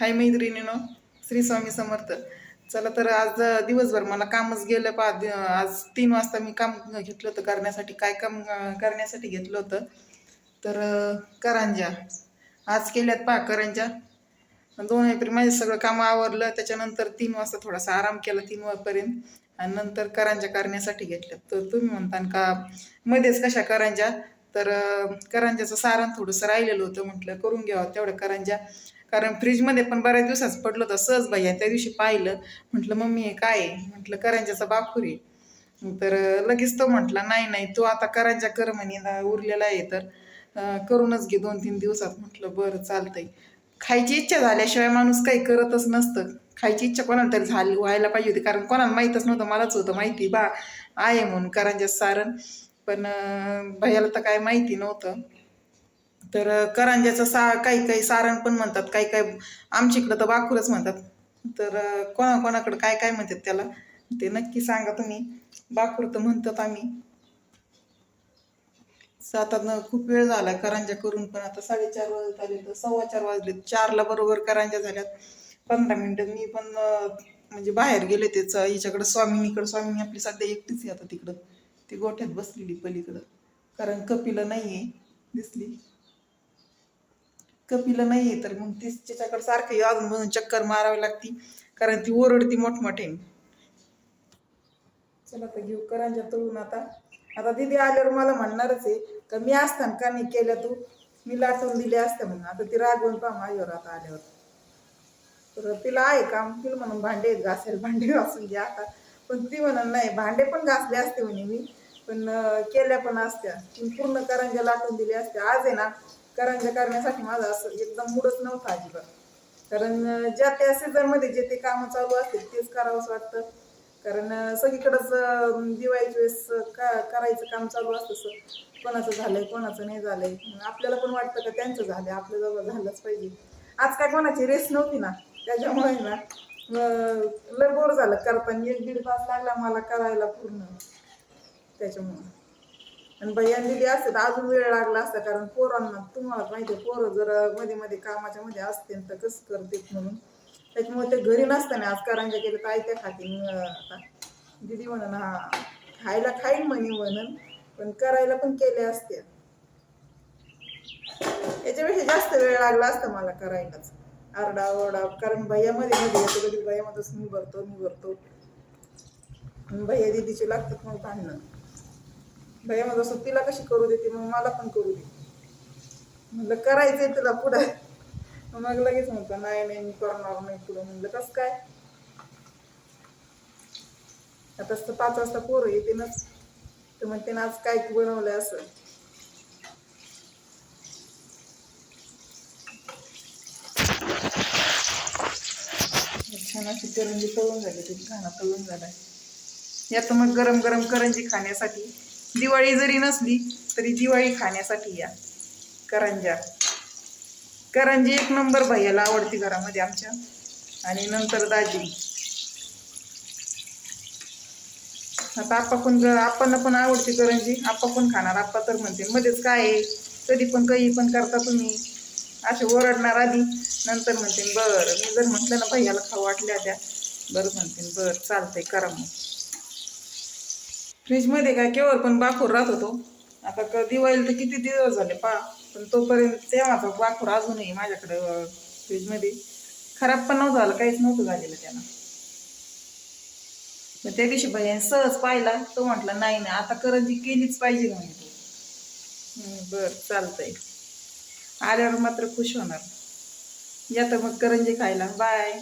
हाय मैत्रिणीनो श्री स्वामी समर्थ. चला तर आज दिवसभर मला कामच गेलं पा आज तीन वाजता मी काम घेतलं होतं करण्यासाठी काय काम करण्यासाठी घेतलं होतं. तर करांजा. आज केल्यात पहा करंजा. दोन एप्रिल माझे सगळं काम आवरलं त्याच्यानंतर तीन वाजता थोडासा आराम केला तीन वाजपर्यंत. आणि नंतर करांजा करण्यासाठी घेतल्या तर तुम्ही म्हणता का मध्येच कशा करांजा? तर करांजाचं सारण थोडंसं राहिलेलं होतं म्हटलं करून घ्यावं तेवढं करांजा. कारण फ्रीजमध्ये पण बऱ्याच दिवसाच पडलं होतं. सहज भैया त्या दिवशी पाहिलं. म्हटलं मम्मी हे काय आहे? म्हटलं करंजाचा बाखूर आहे. तर लगेच तो म्हटला नाही नाही तो आता करंजा कर म्हणे उरलेला आहे तर करूनच घे दोन तीन दिवसात. म्हटलं बरं चालतंय. खायची इच्छा झाल्याशिवाय माणूस काही करतच नसतं. खायची इच्छा कोणाला तरी झाली व्हायला पाहिजे होती. कारण कोणाला माहीतच नव्हतं मलाच होतं माहिती बा आहे म्हणून करंजा सारण. पण भैयाला तर काय माहिती नव्हतं. तर करंज्याचं सा काही काही सारण पण म्हणतात काही काही आमच्या इकडं तर बाकूरच म्हणतात. तर कोणाकोणाकडं कोणा कोणाकडं काय काय म्हणतात त्याला ते नक्की सांगा तुम्ही. बाकूर तर म्हणतात आम्ही. आता खूप वेळ झाला करंजा करून पण आता साडेचार वाजत आले तर सव्वा चार वाजले. चारला बरोबर करंजा झाल्यात. पंधरा मिनिटं मी पण म्हणजे बाहेर गेले तेच हिच्याकडं स्वामिनीकडं स्वामीनी आपली सध्या एकटीच आहे आता तिकडं. ती गोठ्यात बसलेली पलीकडं. कारण कपिला नाही आहे दिसली. कपिला नाही तर मग तीच तिच्याकडे सारखं अजून म्हणून चक्कर मारावी लागती. कारण ती ओरडती मोठमोठे चला तर घेऊ. करंजा तळून आता. आता दिदी आल्यावर मला म्हणणारच आहे का मी असताना का नाही केल्या तू? मी लाटून दिले असते म्हणून. आता ती रागवून पहा माझ्यावर आता आल्यावर. तर तिला आहे काम. तिला म्हणून भांडे घासेल भांडे घासून घ्या आता. पण ती म्हणून नाही. भांडे पण घासले असते म्हणे मी. पण केल्या पण असत्या. पूर्ण करंजा लाटून दिली असत्या. आज आहे ना करंजा करण्यासाठी माझा असं एकदम मूडच नव्हता अजिबात. कारण ज्या त्या सीझनमध्ये जे ते कामं चालू असतील तेच करावंच वाटतं. कारण सगळीकडंच दिवाळीच्या वेळेस का करायचं काम चालू असतं सर कोणाचं झालंय कोणाचं नाही झालंय. मग आपल्याला पण वाटतं का त्यांचं झालंय आपल्याजवळ झालंच पाहिजे. आज काय कोणाची रेस नव्हती ना त्याच्यामुळे ना लय बोर झालं. करताना एक दीड तास लागला मला करायला पूर्ण. त्याच्यामुळं. आणि भैयान दिली असते तर अजून वेळ लागला असता कारण पोरांना तुम्हाला माहिती आहे पोरं जर मध्ये मध्ये कामाच्या मध्ये असते तर कसं करते म्हणून. त्याच्यामुळे ते घरी नसताना आज करांच्या केलं तर त्या खातील आता दिदी म्हणून हा खायला खाईन म्हणे म्हणून पण करायला पण केले असते. याच्यापेक्षा जास्त वेळ लागला असता मला करायलाच. आरडा ओरडा कारण भैयामध्ये मध्ये येतो कधी भैयामध्येच मी भरतो मी भरतो. भैया दिदीचे लागतात मग भांडणं. भैयामध्ये असं तिला कशी करू देते? मग मला पण करू दे. म्हणलं करायचंय तुला पुढं. मग लगेच म्हणतो नाही नाही मी करणार नाही पुढं. म्हणलं कसं काय? आता असतं पाच वाजता पोरं येते नच तर मग त्यानं आज काय बनवलंय असं? छान अशी करंजी तळून झाली त्याची खाना तळून झालाय. यात मग गरम गरम करंजी खाण्यासाठी दिवाळी जरी नसली तरी दिवाळी खाण्यासाठी या. करंजा. करंजी एक नंबर भैयाला आवडती घरामध्ये आमच्या. आणि नंतर दाजी. आता आप्पा पण आपण आप्पांना पण आवडते करंजी. आप्पा पण खाणार. आप्पा तर म्हणते मध्येच काय आहे? कधी पण काही पण करता तुम्ही. असे ओरडणार आधी. नंतर म्हणते बरं. मी जर म्हटलं ना भैयाला खाऊ वाटल्या त्या. बरं म्हणते बरं चालतंय करा मग. फ्रीजमध्ये काय केवळ पण बाखूर राहत होतो. आता क दिवाळीला तर किती दिवस झाले पा पण तोपर्यंत तेव्हाचा बाखूर अजूनही माझ्याकडे फ्रीजमध्ये. खराब पण नव्हतं झालं काहीच नव्हतं झालेलं त्यानं. मग त्या दिवशी भैयाने सहज पाहिला तो म्हटला नाही नाही आता करंजी केलीच पाहिजे म्हणे तू. हम्म, बरं चालतंय. आल्यावर मात्र खुश होणार. या तर मग करंजी खायला. बाय.